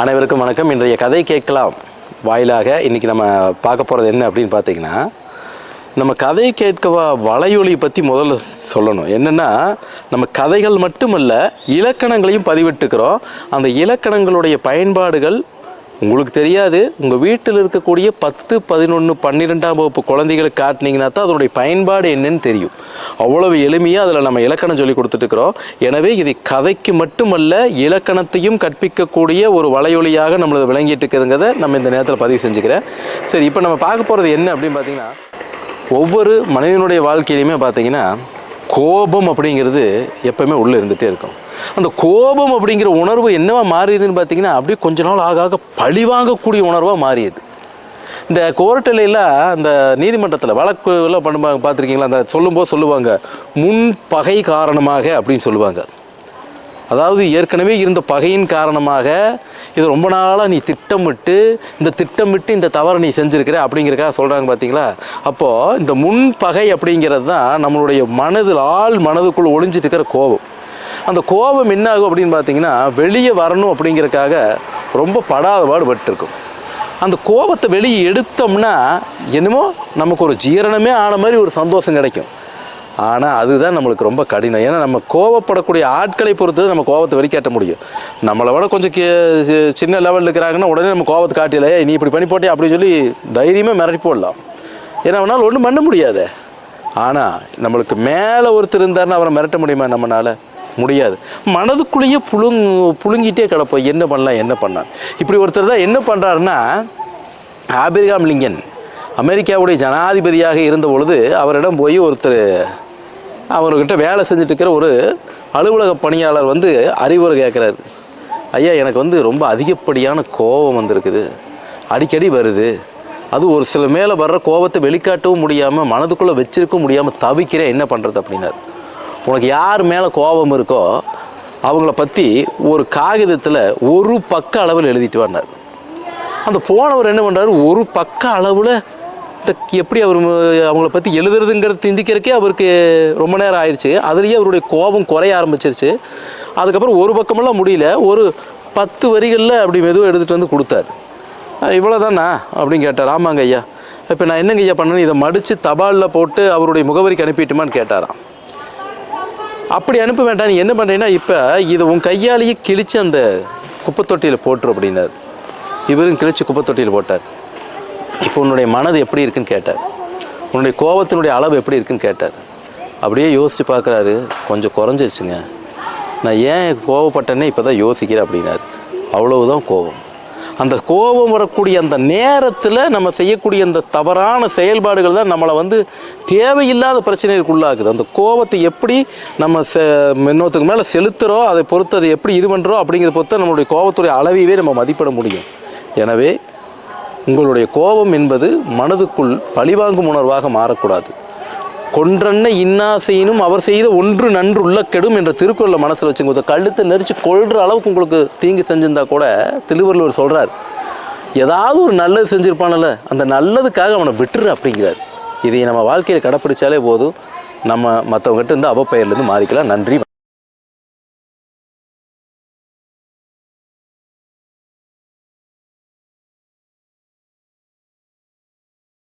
அனைவருக்கும் வணக்கம். இன்றைய கதை கேட்கலாம். வாயிலாக இன்றைக்கி நம்ம பார்க்க போகிறது என்ன அப்படின்னு பார்த்தீங்கன்னா நம்ம கதை கேட்கவா வலையொலி பற்றி முதல்ல சொல்லணும். என்னென்னா நம்ம கதைகள் மட்டுமல்ல இலக்கணங்களையும் பதிவிட்டுக்கிறோம் அந்த இலக்கணங்களுடைய பயன்பாடுகள் உங்களுக்கு தெரியாது. உங்கள் வீட்டில் இருக்கக்கூடிய பத்து பதினொன்று பன்னிரெண்டாம் வகுப்பு குழந்தைகளுக்கு காட்டினீங்கன்னா தான் அதனுடைய பயன்பாடு என்னன்னு தெரியும். அவ்வளவு எளிமையாக அதில் நம்ம இலக்கணம் சொல்லி கொடுத்துட்டுருக்குறோம். எனவே இது கதைக்கு மட்டுமல்ல இலக்கணத்தையும் கற்பிக்கக்கூடிய ஒரு வலையொலியாக நம்மளது விளங்கிட்டு இருக்குதுங்கிறத நம்ம இந்த நேரத்தில் பதிவு செஞ்சுக்கிறேன். சரி இப்போ நம்ம பார்க்க போகிறது என்ன அப்படின்னு பார்த்தீங்கன்னா ஒவ்வொரு மனிதனுடைய வாழ்க்கையிலையுமே பார்த்தீங்கன்னா கோபம் அப்படிங்கிறது எப்பவுமே உள்ளே இருந்துகிட்டே இருக்கும். அந்த கோபம் அப்படிங்கிற உணர்வு என்னவா மாறியதுன்னு பார்த்தீங்கன்னா அப்படியே கொஞ்ச நாள் ஆக ஆக பழிவாங்கக்கூடிய உணர்வாக மாறியது. இந்த கோர்ட்டிலாம் அந்த நீதிமன்றத்தில் வழக்குலாம் பண்ணுவாங்க பார்த்துருக்கீங்களா? அந்த சொல்லும்போது சொல்லுவாங்க முன் பகை காரணமாக அப்படின்னு சொல்லுவாங்க. அதாவது ஏற்கனவே இருந்த பகையின் காரணமாக இது ரொம்ப நாளாக நீ திட்டமிட்டு இந்த திட்டமிட்டு இந்த தவறை நீ செஞ்சுருக்கிற அப்படிங்கிறக்காக சொல்கிறாங்க பார்த்தீங்களா? அப்போது இந்த முன் பகை அப்படிங்கிறது தான் நம்மளுடைய மனதில் ஆள் மனதுக்குள் ஒளிஞ்சிட்டு இருக்கிற கோபம். அந்த கோபம் என்ன ஆகும் அப்படின்னு பார்த்தீங்கன்னா வெளியே வரணும் அப்படிங்கிறக்காக ரொம்ப படாத பாடுபட்டுருக்கும் அந்த கோபத்தை வெளியே எடுத்தோம்னா என்னமோ நமக்கு ஒரு ஜீரணமே ஆன மாதிரி ஒரு சந்தோஷம் கிடைக்கும். ஆனால் அதுதான் நம்மளுக்கு ரொம்ப கடினம். ஏன்னா நம்ம கோவப்படக்கூடிய ஆட்களை பொறுத்து நம்ம கோவத்தை வெளிக்காட்ட முடியும். நம்மளை விட கொஞ்சம் சி- சின்ன லெவலில் இருக்கிறாங்கன்னா உடனே நம்ம கோவத்தை காட்டிலையே நீ இப்படி பண்ணி போட்டே அப்படின்னு சொல்லி தைரியமாக மிரட்டி போடலாம். ஏன்னா அவனால் ஒன்றும் பண்ண முடியாது. ஆனால் நம்மளுக்கு மேலே ஒருத்தர் இருந்தாருன்னா அவரை மிரட்ட முடியுமா நம்மளால் முடியாது. மனதுக்குள்ளேயே புழுங் புழுங்கிட்டே கிடப்போம். என்ன பண்ணலாம் என்ன பண்ணலாம்? இப்படி ஒருத்தர் தான் என்ன பண்ணுறாருன்னா ஆபிரகாம் லிங்கன் அமெரிக்காவுடைய ஜனாதிபதியாக இருந்த பொழுது அவரிடம் போய் ஒருத்தர் அவர்கிட்ட வேலை செஞ்சுட்டு இருக்கிற ஒரு அலுவலக பணியாளர் வந்து அறிவுரை கேட்குறாரு. ஐயா எனக்கு வந்து ரொம்ப அதிகப்படியான கோபம் வந்திருக்குது. அடிக்கடி வருது. அது ஒரு சில மேலே வர்ற கோபத்தை வெளிக்காட்டவும் முடியாமல் மனதுக்குள்ளே வச்சிருக்கவும் முடியாமல் தவிக்கிறேன். என்ன பண்ணுறது அப்படின்னாரு. உனக்கு யார் மேலே கோபம் இருக்கோ அவங்கள பற்றி ஒரு காகிதத்தில் ஒரு பக்க அளவில் எழுதிட்டு வந்தார். அந்த போனவர் என்ன பண்ணுறாரு ஒரு பக்க அளவில் இந்த எப்படி அவர் அவங்கள பற்றி எழுதுறதுங்கிறது சிந்திக்கிறக்கே அவருக்கு ரொம்ப நேரம் ஆயிடுச்சு அதுலேயே அவருடைய கோபம் குறைய ஆரம்பிச்சிருச்சு. அதுக்கப்புறம் ஒரு பக்கமெல்லாம் முடியல. ஒரு பத்து வரிகளில் அப்படி மெதுவாக எடுத்துகிட்டு வந்து கொடுத்தாரு. இவ்வளோதானா அப்படின்னு கேட்டார். ஆமாங்க ஐயா. இப்போ நான் என்னங்க ஐயா பண்ணணும்? இதை மடித்து தபாலில் போட்டு அவருடைய முகவரிக்கு அனுப்பிட்டுமான்னு கேட்டாராம். அப்படி அனுப்ப வேண்டாம். நீ என்ன பண்ணுறீங்கன்னா இப்போ இதை உன் கையாலேயே கிழிச்சு அந்த குப்பைத்தொட்டியில் போட்டுரு அப்படின்னாரு. இவரும் கிழிச்சு குப்பைத்தொட்டியில் போட்டார். இப்போ உன்னுடைய மனது எப்படி இருக்குன்னு கேட்டார். உன்னுடைய கோபத்தினுடைய அளவு எப்படி இருக்குன்னு கேட்டார். அப்படியே யோசித்து பார்க்குறாரு. கொஞ்சம் குறைஞ்சிருச்சுங்க. நான் ஏன் கோவப்பட்டேனே இப்போ தான் யோசிக்கிறேன் அப்படின்னாரு. அவ்வளவுதான் கோபம். அந்த கோபம் வரக்கூடிய அந்த நேரத்தில் நம்ம செய்யக்கூடிய அந்த தவறான செயல்பாடுகள் தான் நம்மளை வந்து தேவையில்லாத பிரச்சனைகளுக்கு உள்ளாக்குது. அந்த கோபத்தை எப்படி நம்ம செ இன்னொருத்துக்கு மேலே செலுத்துகிறோம் அதை பொறுத்து அதை எப்படி இது பண்ணுறோம் அப்படிங்கிறத பொறுத்து நம்மளுடைய கோபத்துடைய அளவையவே நம்ம மதிப்பிட முடியும். எனவே உங்களுடைய கோபம் என்பது மனதுக்குள் பழிவாங்கும் உணர்வாக மாறக்கூடாது. கொன்றன்ன இன்னாசையினும் அவர் செய்த ஒன்று நன்று உள்ள கெடும் என்ற திருக்குறளை மனசில் வச்சுங்க. ஒரு கழுத்தை நெரிச்சு கொள்ற அளவுக்கு உங்களுக்கு தீங்கு செஞ்சிருந்தா கூட திருவள்ளுவர் சொல்கிறார் ஏதாவது ஒரு நல்லது செஞ்சுருப்பானல அந்த நல்லதுக்காக அவனை விட்டுரு அப்படிங்கிறார். இதை நம்ம வாழ்க்கையில் கடைப்பிடிச்சாலே போதும். நம்ம மற்றவங்ககிட்ட இருந்து அவப்பெயர்லேருந்து மாறிக்கலாம். நன்றி